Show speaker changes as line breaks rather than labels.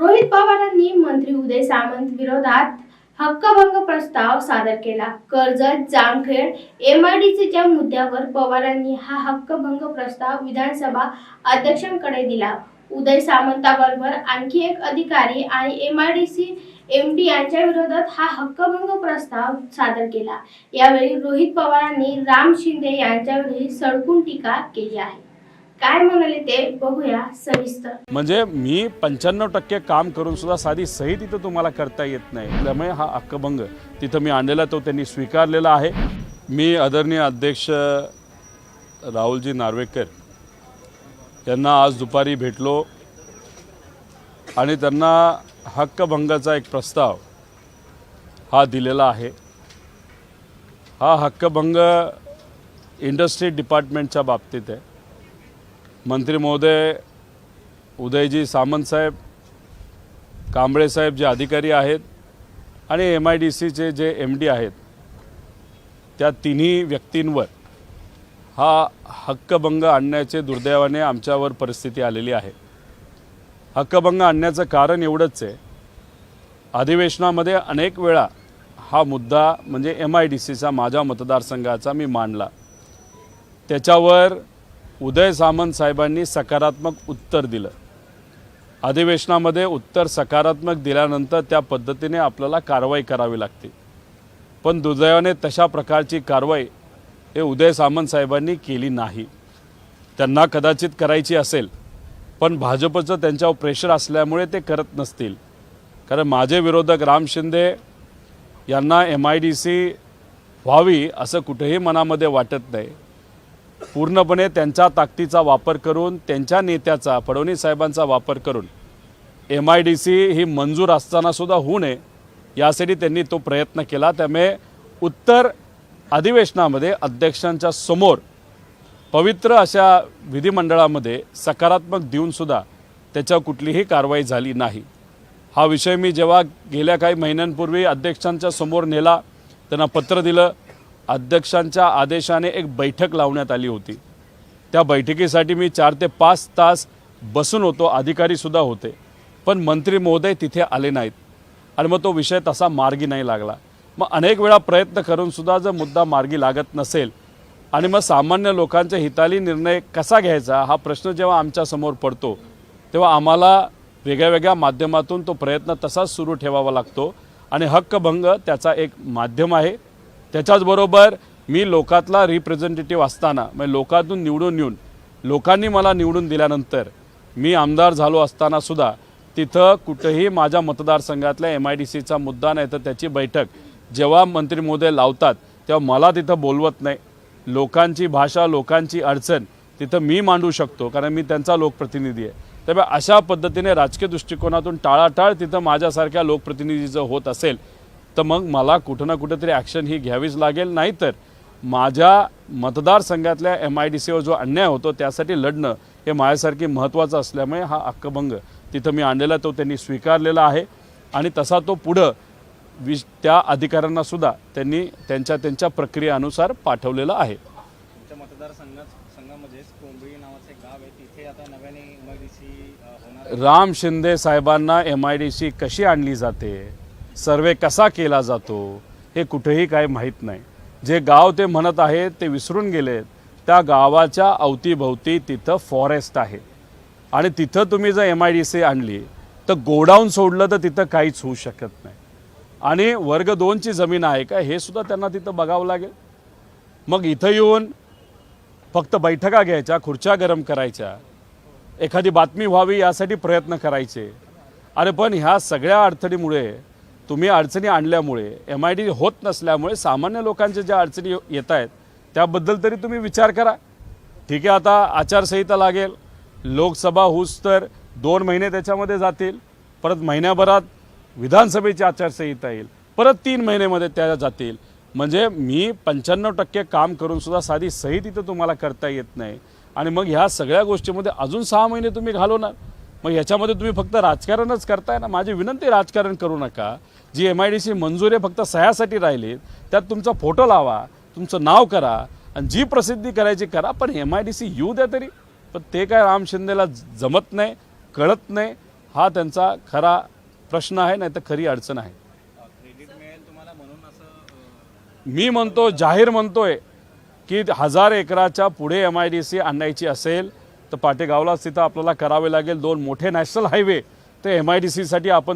रोहित पवारांनी मंत्री उदय सामंत विरोधात हक्कभंग प्रस्ताव सादर केला. कर्जत जामखेड एमआयडीसीच्या मुद्द्यावर पवारांनी हा हक्कभंग प्रस्ताव विधानसभा अध्यक्षांकडे दिला. उदय सामंताबरोबर आणखी एक अधिकारी आणि एमआयडीसी एमडी यांच्या विरोधात हा हक्कभंग प्रस्ताव सादर केला. यावेळी रोहित पवारांनी राम शिंदे यांच्यावरही सडकून टीका केली आहे. काय म्हणाले ते बघूया सविस्तर.
म्हणजे मी पंच्याण्णव टक्के काम करून सुद्धा साधी सही तिथं तुम्हाला करता येत नाही. त्यामुळे हा हक्कभंग तिथं मी आणलेला तो त्यांनी स्वीकारलेला आहे. मी आदरणीय अध्यक्ष राहुलजी नार्वेकर यांना आज दुपारी भेटलो आणि त्यांना हक्कभंगाचा एक प्रस्ताव हा दिलेला आहे. हा हक्कभंग इंडस्ट्री डिपार्टमेंटच्या बाबतीत आहे. मंत्री महोदय उदयजी सामंत साहेब जे अधिकारी आहेत आणि एम आय डी सीचे जे एम डी आहेत त्या तिन्ही व्यक्तींवर हा हक्कभंग आणण्याचे दुर्दैवाने आमच्यावर परिस्थिती आलेली आहे. हक्कभंग आणण्याचं कारण एवढंच आहे अधिवेशनामध्ये अनेक वेळा हा मुद्दा म्हणजे एम आय डी सीचा माझ्या मतदारसंघाचा मी मांडला. त्याच्यावर उदय सामंत साहेबांनी सकारात्मक उत्तर दिलं. अधिवेशनामध्ये उत्तर सकारात्मक दिल्यानंतर त्या पद्धतीने आपल्याला कारवाई करावी लागते. पण दुर्दैवाने तशा प्रकारची कारवाई हे उदय सामंत साहेबांनी केली नाही. त्यांना कदाचित करायची असेल पण भाजपचं त्यांच्यावर प्रेशर असल्यामुळे ते करत नसतील. कारण माझे विरोधक राम शिंदे यांना एम आय डी सी व्हावी असं कुठेही मनामध्ये वाटत नाही. पूर्णपणे त्यांच्या ताकदीचा वापर करून त्यांच्या नेत्याचा फडणवीस साहेबांचा वापर करून. एम आय डी सी ही मंजूर असतानासुद्धा होऊ नये यासाठी त्यांनी तो प्रयत्न केला. त्यामुळे उत्तर अधिवेशनामध्ये अध्यक्षांच्या समोर पवित्र अशा विधिमंडळामध्ये सकारात्मक देऊनसुद्धा त्याच्यावर कुठलीही कारवाई झाली नाही. हा विषय मी जेव्हा गेल्या काही महिन्यांपूर्वी अध्यक्षांच्या समोर नेला त्यांना पत्र दिलं अध्यक्षांच्या आदेशाने एक बैठक लावण्यात आली होती. त्या बैठकीसाठी मी चार ते पाच तास बसून होतो अधिकारीसुद्धा होते. पण मंत्री महोदय तिथे आले नाहीत. आणि मग तो विषय तसा मार्गी नाही लागला. मग अनेक वेळा प्रयत्न करूनसुद्धा जर मुद्दा मार्गी लागत नसेल आणि मग सामान्य लोकांच्या हिताली निर्णय कसा घ्यायचा हा प्रश्न जेव्हा आमच्यासमोर पडतो तेव्हा आम्हाला वेगळ्या वेगळ्या माध्यमातून तो प्रयत्न तसाच सुरू ठेवावा लागतो. आणि हक्कभंग त्याचा एक माध्यम आहे. त्याच्याचबरोबर मी लोकातला रिप्रेझेंटेटिव्ह असताना म्हणजे लोकातून निवडून येऊन लोकांनी मला निवडून दिल्यानंतर मी आमदार झालो असताना सुद्धा तिथं कुठंही माझ्या मतदारसंघातल्या एम आय डी सीचा मुद्दा नाही तर त्याची बैठक जेव्हा मंत्री महोदय लावतात तेव्हा मला तिथं बोलवत नाही. लोकांची भाषा लोकांची अडचण तिथं मी मांडू शकतो कारण मी त्यांचा लोकप्रतिनिधी आहे. त्यामुळे अशा पद्धतीने राजकीय दृष्टिकोनातून टाळाटाळ तिथं माझ्यासारख्या लोकप्रतिनिधीचं होत असेल तर मग मला कुठं ना कुठेतरी ॲक्शन ही घ्यावीच लागेल. नाहीतर माझ्या मतदारसंघातल्या एम आय डी सीवर जो अन्याय होतो त्यासाठी लढणं हे माझ्यासारखी महत्त्वाचं असल्यामुळे हा हक्कभंग तिथं मी आणलेला तो त्यांनी स्वीकारलेला आहे. आणि तसा तो पुढं विश त्या अधिकाऱ्यांना सुद्धा त्यांनी त्यांच्या त्यांच्या प्रक्रियेनुसार पाठवलेला आहे.
तुमच्या मतदारसंघात संघामध्येच कोंबडी नावाचं एक गाव आहे तिथे आता नव्याने एमआयडीसी होणार आहे.
राम शिंदे साहेबांना एम आय डी सी कशी आणली जाते? सर्वे कसा केला जातो हे कुठेही काय माहीत नाही. जे गाव ते म्हणत आहेत ते विसरून गेलेत. त्या गावाच्या अवतीभोवती तिथं फॉरेस्ट आहे. आणि तिथं तुम्ही जर एम आय डी सी आणली तर गोडाऊन सोडलं तर तिथं काहीच होऊ शकत नाही. आणि वर्ग दोनची जमीन आहे का हे सुद्धा त्यांना तिथं बघावं लागेल. मग इथं येऊन फक्त बैठका घ्यायच्या खुर्च्या गरम करायच्या. एखादी बातमी व्हावी यासाठी प्रयत्न करायचे. अरे पण ह्या सगळ्या अडचणीमुळे तुम्ही अडचणी आणल्यामुळे एम आय डी होत नसल्यामुळे सामान्य लोकांच्या ज्या अडचणी येत आहेत त्याबद्दल तरी तुम्ही विचार करा. ठीक आहे आता आचारसंहिता लागेल लोकसभा होऊस तर दोन महिने त्याच्यामध्ये जातील परत महिन्याभरात विधानसभेची आचारसंहिता येईल परत तीन महिन्यामध्ये त्या जातील. म्हणजे मी पंच्याण्णव टक्के काम करूनसुद्धा साधी सही तिथं तुम्हाला करता येत नाही. आणि मग ह्या सगळ्या गोष्टीमध्ये अजून सहा महिने तुम्ही घालवणार. मग ह्याच्यामध्ये तुम्ही फक्त राजकारणच करताय ना? माझी विनंती राजकारण करू नका. जी एम आय डी सी मंजूर फक्त सह्यासाठी राहिली त्यात तुमचा फोटो लावा तुमचं नाव करा आणि जी प्रसिद्धी करायची करा पण एम आय डी सी येऊ द्या तरी. पण ते काय राम शिंदेला जमत नाही कळत नाही हा त्यांचा खरा प्रश्न आहे नाही तर खरी अडचण आहे. मी म्हणतो जाहीर म्हणतोय की हजार एकराच्या पुढे एम आय डी सी आणायची असेल तर पाटेगावलाच तिथं आपल्याला करावे लागेल दोन मोठे नॅशनल हायवे. ते एम आय डी सीसाठी आपण